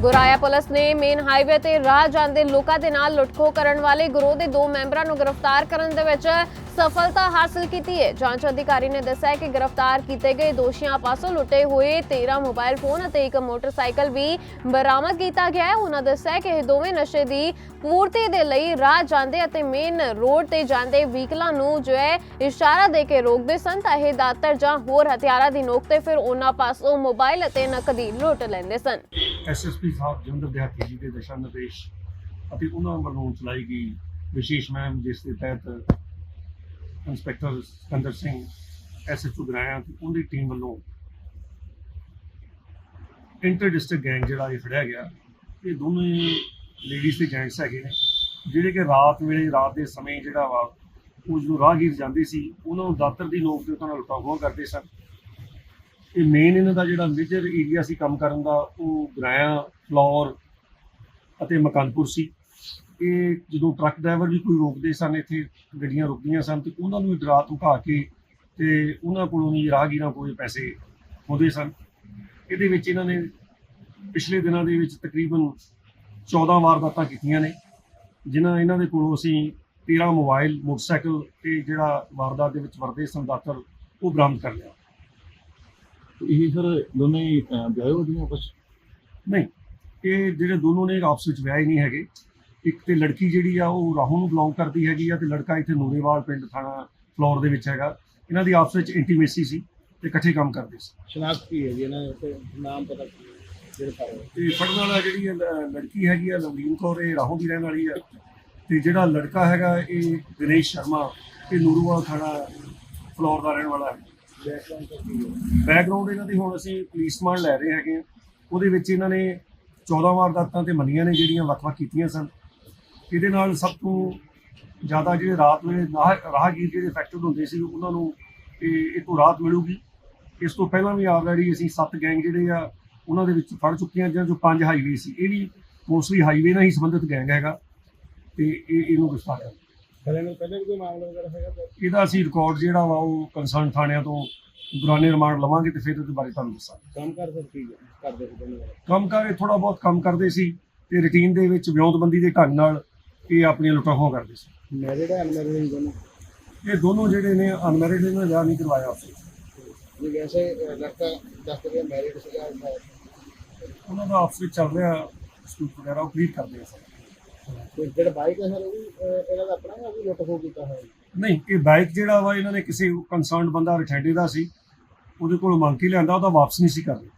ਗੁਰਾਇਆ police ਨੇ main highway ਤੇ ਰਾਹ ਜਾਂਦੇ ਲੋਕਾਂ ਦੇ ਨਾਲ ਲੁੱਟਖੋ ਕਰਨ ਵਾਲੇ ਗਰੋਹ ਦੇ ਦੋ ਮੈਂਬਰਾਂ ਨੂੰ ਗ੍ਰਿਫਤਾਰ ਕਰਨ ਦੇ ਵਿੱਚ ਸਫਲਤਾ ਹਾਸਲ ਕੀਤੀ ਹੈ। ਜਾਂਚ ਅਧਿਕਾਰੀ ਨੇ ਦੱਸਿਆ ਕਿ ਗ੍ਰਿਫਤਾਰ ਕੀਤੇ ਗਏ ਦੋਸ਼ੀਆਂ ਪਾਸੋਂ ਲੁੱਟੇ ਹੋਏ 13 ਮੋਬਾਈਲ ਫੋਨ ਅਤੇ ਇੱਕ ਮੋਟਰਸਾਈਕਲ ਵੀ ਬਰਾਮਦ ਕੀਤਾ ਗਿਆ ਹੈ। ਉਹਨਾਂ ਦੱਸਿਆ ਕਿ ਇਹ ਦੋਵੇਂ ਨਸ਼ੇ ਦੀ ਪੂਰਤੀ ਦੇ ਲਈ ਰਾਹ ਜਾਂਦੇ ਅਤੇ ਮੇਨ ਰੋਡ ਤੇ ਜਾਂਦੇ ਵਹੀਕਲਾਂ ਨੂੰ ਜੋ ਹੈ ਇਸ਼ਾਰਾ ਦੇ ਕੇ ਰੋਕਦੇ ਸਨ ਤਾਂ ਇਹ ਦਾਤਰ ਜਾਂ ਹੋਰ ਹਥਿਆਰਾਂ ਦੀ ਨੋਕ ਤੇ ਫਿਰ ਉਹਨਾਂ ਪਾਸੋਂ ਮੋਬਾਈਲ ਅਤੇ ਨਕਦੀ ਲੁੱਟ ਲੈਂਦੇ ਸਨ। ਐਸਐਸਪੀ ਸਾਹਿਬ ਜਲੰਧਰ ਦਿਹਾਤੀ ਜੀ ਦੇ ਦਿਸ਼ਾ ਨਿਰਦੇਸ਼ ਅਤੇ ਉਹਨਾਂ ਵੱਲੋਂ ਚਲਾਈ ਗਈ ਵਿਸ਼ੇਸ਼ ਮੁਹਿੰਮ, ਜਿਸ ਦੇ ਤਹਿਤ ਇੰਸਪੈਕਟਰ ਸਿਕੰਦਰ ਸਿੰਘ ਐਸਐਚਓ ਗਰਾਇਆ ਤੇ ਉਹਦੀ ਟੀਮ ਵੱਲੋਂ ਇੰਟਰ ਡਿਸਟ੍ਰਿਕਟ ਗੈਂਗ ਜਿਹੜਾ ਇਹ ਫੜਿਆ ਗਿਆ, ਇਹ ਦੋਵੇਂ ਲੇਡੀਜ਼ ਤੇ ਜੈਂਟਸ ਹੈਗੇ ਨੇ, ਜਿਹੜੇ ਕਿ ਰਾਤ ਵੇਲੇ, ਰਾਤ ਦੇ ਸਮੇਂ ਜਿਹੜਾ ਵਾ, ਉਹ ਜਦੋਂ ਰਾਹਗੀਰ ਜਾਂਦੇ ਸੀ, ਉਹਨਾਂ ਨੂੰ ਦਾਤਰ ਦੀ ਨੋਕ ਤੇ ਉਹਨਾਂ ਨਾਲ ਲੁੱਟਾਂ ਕਰਦੇ ਸਨ। ਇਹ ਮੇਨ ਇਹਨਾਂ ਦਾ ਜਿਹੜਾ ਮੇਜਰ ਏਰੀਆ ਸੀ ਕੰਮ ਕਰਨ ਦਾ, ਉਹ ਗਰਾਇਆ, ਫਲੋਰ ਅਤੇ ਮਕਾਨਪੁਰ ਸੀ। ਇਹ ਜਦੋਂ ਟਰੱਕ ਡਰਾਈਵਰ ਵੀ ਕੋਈ ਰੋਕਦੇ ਸਨ ਇੱਥੇ ਗੱਡੀਆਂ ਰੁਕਦੀਆਂ ਸਨ ਤੇ ਉਹਨਾਂ ਨੂੰ ਵੀ ਡਰਾ ਧਮਕਾ ਕੇ ਤੇ ਉਹਨਾਂ ਕੋਲੋਂ ਵੀ ਰਾਹਗੀਰਾਂ ਕੋਲ ਪੈਸੇ ਹੁੰਦੇ ਸਨ। ਇਹਦੇ ਵਿੱਚ ਇਹਨਾਂ ਨੇ ਪਿਛਲੇ ਦਿਨਾਂ ਦੇ ਵਿੱਚ ਤਕਰੀਬਨ 14 ਵਾਰਦਾਤਾਂ ਕੀਤੀਆਂ ਨੇ ਜਿਨ੍ਹਾਂ ਇਹਨਾਂ ਦੇ ਕੋਲੋਂ ਅਸੀਂ 13 ਮੋਬਾਈਲ ਮੋਟਰਸਾਈਕਲ ਤੇ ਜਿਹੜਾ ਵਾਰਦਾਤ ਦੇ ਵਿੱਚ ਵਰਦੇ ਸਨ ਦਾਤਰ ਉਹ ਬਰਾਮਦ ਕਰ ਲਿਆ। ਇਹ ਸਰ ਦੋਨੇ ਹੀ ਵਿਆਹੇ ਹੋ ਦੀਆਂ ਆਪਸ? ਨਹੀਂ ਇਹ ਜਿਹੜੇ ਦੋਨੋਂ ਨੇ ਆਪਸ ਵਿੱਚ ਵਿਆਹੇ ਨਹੀਂ ਹੈਗੇ। ਇੱਕ ਤੇ ਲੜਕੀ ਜਿਹੜੀ ਆ ਉਹ ਰਾਹੋਂ ਨੂੰ ਬਿਲੋਂਗ ਕਰਦੀ ਹੈਗੀ ਆ ਤੇ ਲੜਕਾ ਇੱਥੇ ਨੂਰੇਵਾਲ ਪਿੰਡ ਥਾਣਾ ਫਲੋਰ ਦੇ ਵਿੱਚ ਹੈਗਾ। ਇਹਨਾਂ ਦੀ ਆਪਸ ਵਿੱਚ ਇੰਟੀਮੇਸੀ ਸੀ ਤੇ ਇਕੱਠੇ ਕੰਮ ਕਰਦੇ ਸੀ। ਸ਼ਨਾਖਤ ਕੀ ਹੈ ਜੀ? ਇਹਨਾਂ ਦਾ ਨਾਮ ਪਤਾ ਤੇ ਫੜਨ ਵਾਲਾ ਜਿਹੜੀ ਲੜਕੀ ਹੈਗੀ ਆ ਲਵਲੀਨ ਕੌਰ ਇਹ ਰਾਹੋਂ ਦੀ ਰਹਿਣ ਵਾਲੀ ਆ। ਤੇ ਜਿਹੜਾ ਲੜਕਾ ਹੈਗਾ ਇਹ ਦਿਨੇਸ਼ ਸ਼ਰਮਾ ਇਹ ਨੂਰੇਵਾਲ ਥਾਣਾ ਫਲੋਰ ਦਾ ਰਹਿਣ ਵਾਲਾ ਹੈ। ਬੈਕਗ੍ਰਾਉਂਡ ਇਹਨਾਂ ਦੀ ਹੁਣ ਅਸੀਂ ਪੁਲਿਸ ਮਾਨ ਲੈ ਰਹੇ ਹੈਗੇ ਉਹਦੇ ਵਿੱਚ ਇਹਨਾਂ ਨੇ 14 ਵਾਰਦਾਤਾਂ ਤੇ ਮੰਨੀਆਂ ਨੇ ਜਿਹੜੀਆਂ ਵੱਖ-ਵੱਖ ਕੀਤੀਆਂ ਸਨ। ਇਹਦੇ ਨਾਲ ਸਭ ਤੋਂ ਜ਼ਿਆਦਾ ਜਿਹੜੇ ਰਾਤ ਵੇਲੇ ਰਾਹ- ਰਾਹਗੀਰ ਜਿਹੜੇ ਅਫੈਕਟਡ ਹੁੰਦੇ ਸੀ ਉਹਨਾਂ ਨੂੰ ਇਹ ਤੋਂ ਰਾਹਤ ਮਿਲੂਗੀ। ਇਸ ਤੋਂ ਪਹਿਲਾਂ ਵੀ ਆਲਰੇਡੀ ਅਸੀਂ ਸੱਤ ਗੈਂਗ ਜਿਹੜੇ ਆ ਉਹਨਾਂ ਦੇ ਵਿੱਚ ਫੜ ਚੁੱਕੇ ਜਾਂ ਜੋ ਪੰਜ ਹਾਈਵੇ ਸੀ। ਇਹ ਵੀ ਮੋਸਟਲੀ ਹਾਈਵੇ ਨਾਲ ਹੀ ਸੰਬੰਧਿਤ ਗੈਂਗ ਹੈਗਾ ਤੇ ਇਹ ਇਹਨੂੰ ਗ੍ਰਿਫਤਾਰ ਕਰ ਇਹਦਾ ਅਸੀਂ ਰਿਕਾਰਡ ਜਿਹੜਾ ਵਾ ਉਹ ਕੰਸਰਨ ਥਾਣਿਆਂ ਤੋਂ ਦੌਰਾਨੇ ਰਿਮਾਂਡ ਲਵਾਂਗੇ ਤੇ ਫਿਰ ਇਹਦੇ ਬਾਰੇ ਤੁਹਾਨੂੰ ਦੱਸਾਂਗੇ। ਕੰਮ ਕਰ ਹੈ ਕਰਦੇ ਸੀ? ਕੰਮ ਕਰ ਥੋੜਾ ਬਹੁਤ ਕੰਮ ਕਰਦੇ ਸੀ ਤੇ ਰੁਟੀਨ ਦੇ ਵਿੱਚ ਵਿਉਂਤਬੰਦੀ ਦੇ ਢੰਗ ਨਾਲ ਇਹ ਆਪਣੀਆਂ ਲੁੱਟਾਂ ਖੋਹਾਂ ਕਰਦੇ ਸੀ। ਮੈਰਿਡ ਹੈ ਅਨਮੈਰਿਡ ਹੈ ਦੋਨੋਂ? ਇਹ ਦੋਨੋਂ ਜਿਹੜੇ ਨੇ ਅਨਮੈਰਿਡ ਨੇ ਵਿਆਹ ਨਹੀਂ ਕਰਵਾਇਆ ਆਪਸੇ ਜੀ ਵੈਸੇ ਲੜਕਾ ਦੱਸ ਰਿਹਾ ਮੈਰਿਡ ਸੀਗਾ ਉਹਨਾਂ ਦਾ ਆਪਸ ਵਿੱਚ ਚੱਲ ਰਿਹਾ ਸਟੂਟ ਵਗੈਰਾ ਉਹ ਕਲੀਅਰ ਕਰਦੇ ਆ ਸਰ। ਜਿਹੜਾ ਬਾਈਕ ਹੈ ਸਰ ਉਹ ਇਹਨਾਂ ਦਾ ਆਪਣਾ ਹੈ ਉਹ ਵੀ ਲੁੱਟ ਖੋਹ ਕੀਤਾ ਜੀ ਨਹੀਂ ਇਹ ਬਾਈਕ ਜਿਹੜਾ ਵਾ ਇਹਨਾਂ ਨੇ ਕਿਸੇ ਕੰਸਰਨਡ ਬੰਦਾ ਰਠੈਂਡੇ ਦਾ ਸੀ ਉਹਦੇ ਕੋਲ ਮੰਗ ਕੇ ਲਿਆਂਦਾ ਉਹਦਾ ਵਾਪਸ ਨਹੀਂ ਸੀ ਕਰਦੇ